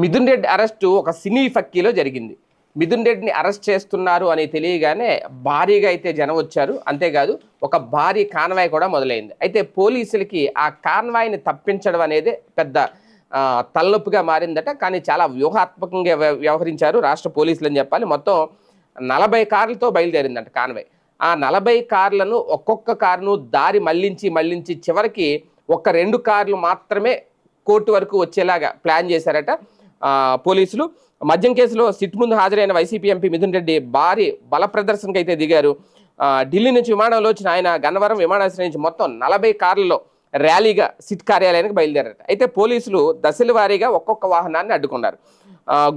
Mithun Reddy arrest ఒక సినీ ఫక్కీలో జరిగింది. మిథున్ రెడ్డిని అరెస్ట్ చేస్తున్నారు అని తెలియగానే భారీగా అయితే జనం వచ్చారు. అంతేకాదు ఒక భారీ కాన్వాయ్ కూడా మొదలైంది. అయితే పోలీసులకి ఆ కాన్వాయ్ని తప్పించడం అనేది పెద్ద తలనొప్పిగా మారిందట. కానీ చాలా వ్యూహాత్మకంగా వ్యవహరించారు రాష్ట్ర పోలీసులు అని చెప్పాలి. మొత్తం నలభై కార్లతో బయలుదేరిందంట కాన్వాయ్. ఆ నలభై కార్లను ఒక్కొక్క కారును దారి మళ్ళించి మళ్ళించి చివరికి ఒక రెండు కార్లు మాత్రమే కోర్టు వరకు వచ్చేలాగా ప్లాన్ చేశారట. పోలీసులు. మద్యం కేసులో సిట్ ముందు హాజరైన వైసీపీ ఎంపీ మిథున్ రెడ్డి భారీ బల ప్రదర్శనకు అయితే దిగారు ఢిల్లీ నుంచి విమానంలో వచ్చిన ఆయన గన్నవరం విమానాశ్రయం నుంచి మొత్తం నలభై కార్లలో ర్యాలీగా సిట్ కార్యాలయానికి బయలుదేరారు అయితే పోలీసులు దశల వారీగా ఒక్కొక్క వాహనాన్ని అడ్డుకున్నారు.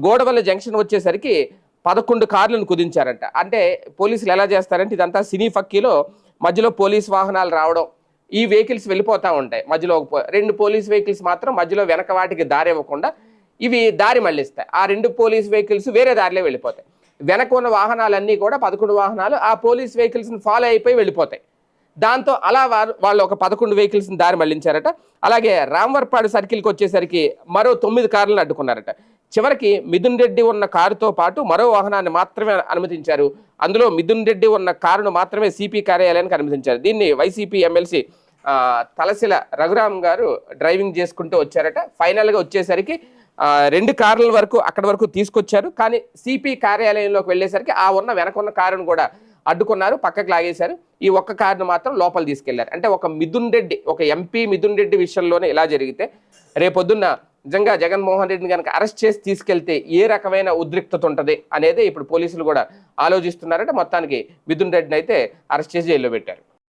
గోడవల్ల జంక్షన్ వచ్చేసరికి పదకొండు కార్లను కుదించారంట. అంటే పోలీసులు ఎలా చేస్తారంటే ఇదంతా సినీ ఫక్కీలో మధ్యలో పోలీస్ వాహనాలు రావడం ఈ వెహికల్స్ వెళ్ళిపోతూ ఉంటాయి. మధ్యలో రెండు పోలీస్ వెహికల్స్ మాత్రం మధ్యలో వెనక వాటికి దారి ఇవ్వకుండా ఇవి దారి మళ్ళిస్తాయి. ఆ రెండు పోలీస్ వెహికల్స్ వేరే దారిలో వెళ్ళిపోతాయి. వెనక ఉన్న వాహనాలన్నీ కూడా పదకొండు వాహనాలు ఆ పోలీస్ వెహికల్స్ని ఫాలో అయిపోయి వెళ్ళిపోతాయి. దాంతో అలా వారు వాళ్ళు ఒక పదకొండు వెహికల్స్ని దారి మళ్ళించారట అలాగే రాంవర్పాడు సర్కిల్కి వచ్చేసరికి మరో తొమ్మిది కార్లను అడ్డుకున్నారట. చివరికి మిథున్ రెడ్డి ఉన్న కారుతో పాటు మరో వాహనాన్ని మాత్రమే అనుమతించారు. అందులో మిథున్ రెడ్డి ఉన్న కారును మాత్రమే సిపి కార్యాలయానికి అనుమతించారు. దీన్ని వైసీపీ ఎమ్మెల్సీ తలసిల రఘురామ్ గారు డ్రైవింగ్ చేసుకుంటూ వచ్చారట. ఫైనల్గా వచ్చేసరికి రెండు కార్ల వరకు అక్కడి వరకు తీసుకొచ్చారు. కానీ సిపి కార్యాలయంలోకి వెళ్ళేసరికి ఆ ఉన్న వెనక ఉన్న కారును కూడా అడ్డుకున్నారు పక్కకు లాగేశారు. ఈ ఒక్క కారును మాత్రం లోపల తీసుకెళ్ళారు. అంటే ఒక మిథున్ రెడ్డి ఒక ఎంపీ మిథున్ రెడ్డి విషయంలోనే ఇలా జరిగితే రేపొద్దున్న నిజంగా జగన్మోహన్ రెడ్డిని కనుక అరెస్ట్ చేసి తీసుకెళ్తే ఏ రకమైన ఉద్రిక్తత ఉంటుంది అనేది ఇప్పుడు పోలీసులు కూడా ఆలోచిస్తున్నారంటే. మొత్తానికి మిథున్ రెడ్డిని అయితే అరెస్ట్ చేసి జైల్లో పెట్టారు.